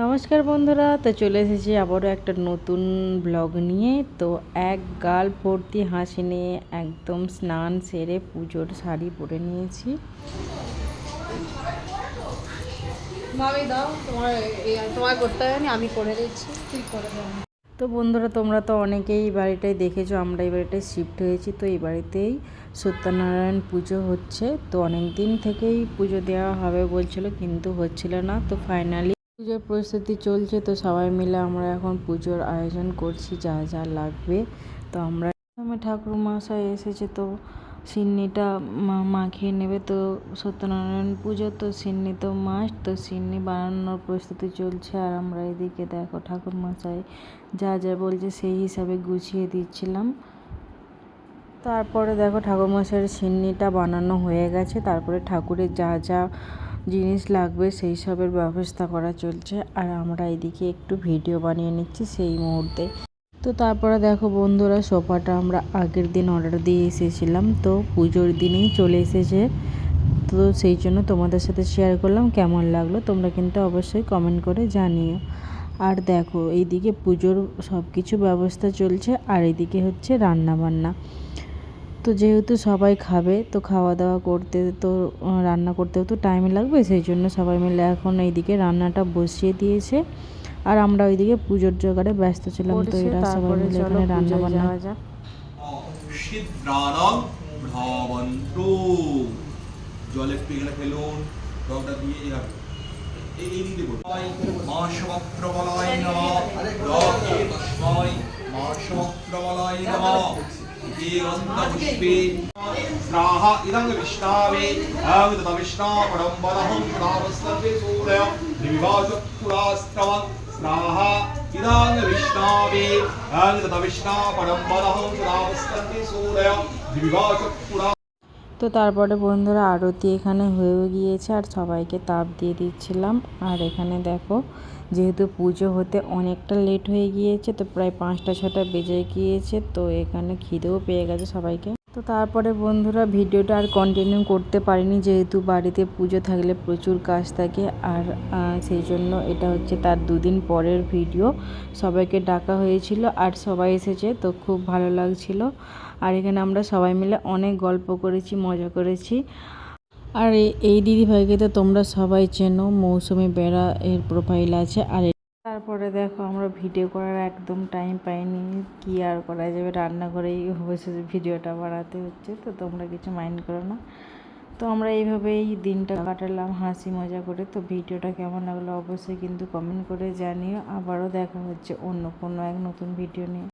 নমস্কার বন্ধুরা তো চলে এসেছি আবারও একটা নতুন ব্লগ নিয়ে। তো এক গাল ভর্তি হাসি নিয়ে একদম স্নান সেরে পুজোর শাড়ি পরে নিয়েছি। আমি করে দিচ্ছি তুই করে তো বন্ধুরা তোমরা তো অনেকেই এই বাড়িটাই দেখেছ আমরা এই বাড়িটায় শিফট হয়েছি তো এই বাড়িতেই সত্যনারায়ণ পুজো হচ্ছে। তো অনেক দিন থেকেই পুজো দেওয়া হবে বলছিল কিন্তু হচ্ছিল না। তো ফাইনালি পুজোর প্রস্তুতি চলছে, তো সবাই মিলে আমরা এখন পুজোর আয়োজন করছি, যা যা লাগবে। তো আমরা প্রথমে ঠাকুর মশাই এসেছে, তো সিন্নিটা মাখিয়ে নেবে, তো সত্যনারায়ণ পুজো, তো সিন্নি তো মাস্ট, তো সিন্নি বানানোর প্রস্তুতি চলছে। আর আমরা এদিকে দেখো ঠাকুর মশাই যা যা বলছে, সেই হিসাবে গুছিয়ে দিচ্ছিলাম। তারপরে দেখো ঠাকুরমশাইয়ের সিন্নিটা বানানো হয়ে গেছে, তারপরে ঠাকুরের যা যা জিনিস লাগবে, সেই সবের ব্যবস্থা করা চলছে। আর আমরা এদিকে একটু ভিডিও বানিয়ে নিচ্ছি সেই মুহূর্তে। তো তারপরে দেখো বন্ধুরা, সোফাটা আমরা আগের দিন অর্ডার দিয়ে এসেছিলাম। তো পুজোর দিনেই চলে এসেছে। তো সেই জন্য তোমাদের সাথে শেয়ার করলাম, কেমন লাগল তোমরা কিন্তু অবশ্যই কমেন্ট করে জানিও। আর দেখো, এইদিকে পুজোর সব কিছু ব্যবস্থা চলছে। আর এইদিকে হচ্ছে রান্না বান্না তো যেহেতু সবাই খাবে তো খাওয়া দাওয়া করতে তো রান্না করতেও তো টাইম লাগবে সেই জন্য সবাই মিলে এখন এইদিকে রান্নাটা বসিয়ে দিয়েছে। আর আমরা ওইদিকে পুজোর জোগাড়ে ব্যস্ত ছিলাম তো এরা সবাই মিলে এখানে রান্না বান্না জল ফেলুন রংটা দিয়ে এই দিকে বলুন। নমঃ। নমঃ। इदं विष्णावे अवितविष्णापडम्बरहं नामस्तवे सूरय निविभासुरास्त्रवत् स्वाहा इदाङ्ग विष्णावे अवितविष्णापडम्बरहं नामस्तवे सूरय निविभासुरा তো তারপরে বন্ধুরা আরতি এখানে হয়েও গিয়েছে আর সবাইকে তাপ দিয়ে দিচ্ছিলাম। আর এখানে দেখো, যেহেতু পুজো হতে অনেকটা লেট হয়ে গিয়েছে, তো প্রায় পাঁচটা ছটা বেজে গিয়েছে, তো এখানে খিদেও পেয়ে গেছে সবাইকে। তো তারপরে বন্ধুরা ভিডিওটা আর কন্টিনিউ করতে পারিনি, যেহেতু বাড়িতে পুজো থাকলে প্রচুর কাজ থাকে আর সেই জন্য এটা হচ্ছে তার দুদিন পরের ভিডিও। সবাইকে ডাকা হয়েছিল আর সবাই এসেছে তো খুব ভালো লাগছিল। আর এখানে আমরা সবাই মিলে অনেক গল্প করেছি, মজা করেছি। আর এই দিদি ভাইকে তো তোমরা সবাই চেনো, মৌসুমি বেড়া এর প্রোফাইল আছে আর তারপরে দেখো আমরা ভিডিও করার একদম টাইম পাইনি। কি আর করা যাবে? রান্নাঘরেই বসে ভিডিওটা বাড়াতে হচ্ছে, তো তোমরা কিছু মাইন্ড করো না। তো আমরা এইভাবেই দিনটা কাটালাম, হাসি মজা করে। তো ভিডিওটা কেমন লাগল অবশ্যই কিন্তু কমেন্ট করে জানিও। আবারও দেখা হচ্ছে অন্য কোনো এক নতুন ভিডিও নিয়ে।